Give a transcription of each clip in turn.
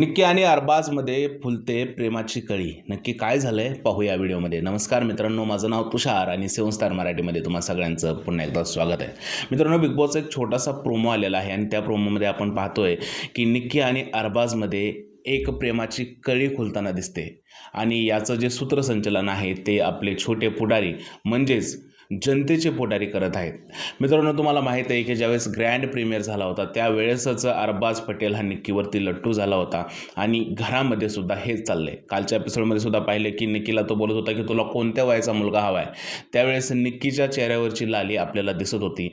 निक्की आणि अरबाजमध्ये फुलते प्रेमाची कळी. नक्की काय झालं आहे पाहू पाहूया व्हिडिओमध्ये. नमस्कार मित्रांनो माझं नाव तुषार आणि सेवन स्टार मराठीमध्ये तुम्हा सगळ्यांचं पुन्हा एकदा स्वागत आहे. मित्रांनो बिग बॉसचा एक छोटासा प्रोमो आलेला आहे आणि त्या प्रोमोमध्ये आपण पाहतोय की निक्की आणि अरबाजमध्ये एक प्रेमाची कळी खुलताना दिसते. आणि याचं जे सूत्रसंचलन आहे ते आपले छोटे पुढारी म्हणजेच जनतेचे पुढारी करत आहेत. मित्रांनो तुम्हाला माहीत आहे की ज्यावेळेस ग्रँड प्रीमियर झाला होता त्यावेळेसच अरबाज पटेल हा निक्कीवरती लट्टू झाला होता आणि घरामध्ये सुद्धा हेच चाललंय. कालच्या एपिसोडमध्ये सुद्धा पाहिले की निक्कीला तो बोलत होता की तुला कोणत्या वयाचा मुलगा हवा आहे त्यावेळेस निक्कीच्या चेहऱ्यावरची लाली आपल्याला दिसत होती.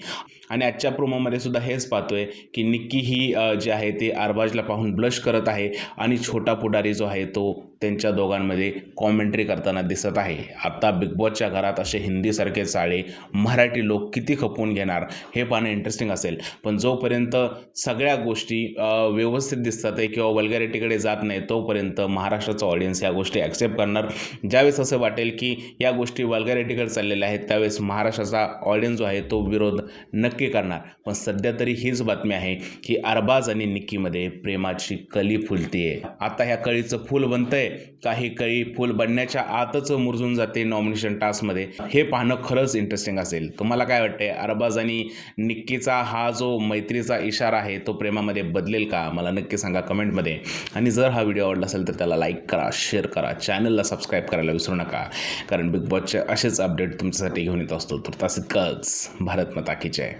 आणि आजच्या प्रोमोमध्ये सुद्धा हेच पाहतोय की निक्की ही जे आहे ते आरबाजला पाहून ब्लश करत आहे आणि छोटा पुढारी जो आहे तो त्यांच्या दोघांमध्ये कॉमेंट्री करताना दिसत आहे. आता बिग बॉसच्या घरात असे हिंदीसारखे चाळे मराठी लोक किती खपवून घेणार हे पाहणं इंटरेस्टिंग असेल. पण जोपर्यंत सगळ्या गोष्टी व्यवस्थित दिसतात आहे किंवा वल्गॅरिटीकडे जात नाही तोपर्यंत महाराष्ट्राचा ऑडियन्स या गोष्टी ॲक्सेप्ट करणार. ज्यावेळेस असं वाटेल की या गोष्टी वल्गॅरिटीकडे चाललेल्या आहेत त्यावेळेस महाराष्ट्राचा ऑडियन्स जो आहे तो विरोध नक्की नक्की करणार. पण सध्या तरी हीच बातमी आहे की अरबाज आणि निक्कीमध्ये प्रेमाची कली फुलतीये. आता ह्या कळीचं फूल बनतंय. काही कळी फूल बनण्याच्या आतच मुरजून जाते नॉमिनेशन टास्कमध्ये हे पाहणं खरंच इंटरेस्टिंग असेल. तुम्हाला काय वाटतंय? अरबाज आणि निक्कीचा हा जो मैत्रीचा इशारा आहे तो प्रेमामध्ये बदलेल का? मला नक्की सांगा कमेंटमध्ये. आणि जर हा व्हिडिओ आवडला असेल तर त्याला लाईक करा शेअर करा. चॅनलला सबस्क्राईब करायला विसरू नका. कारण बिग बॉसचे असेच अपडेट तुमच्यासाठी घेऊन येत असतो. तर तसंच भारत माता की जय.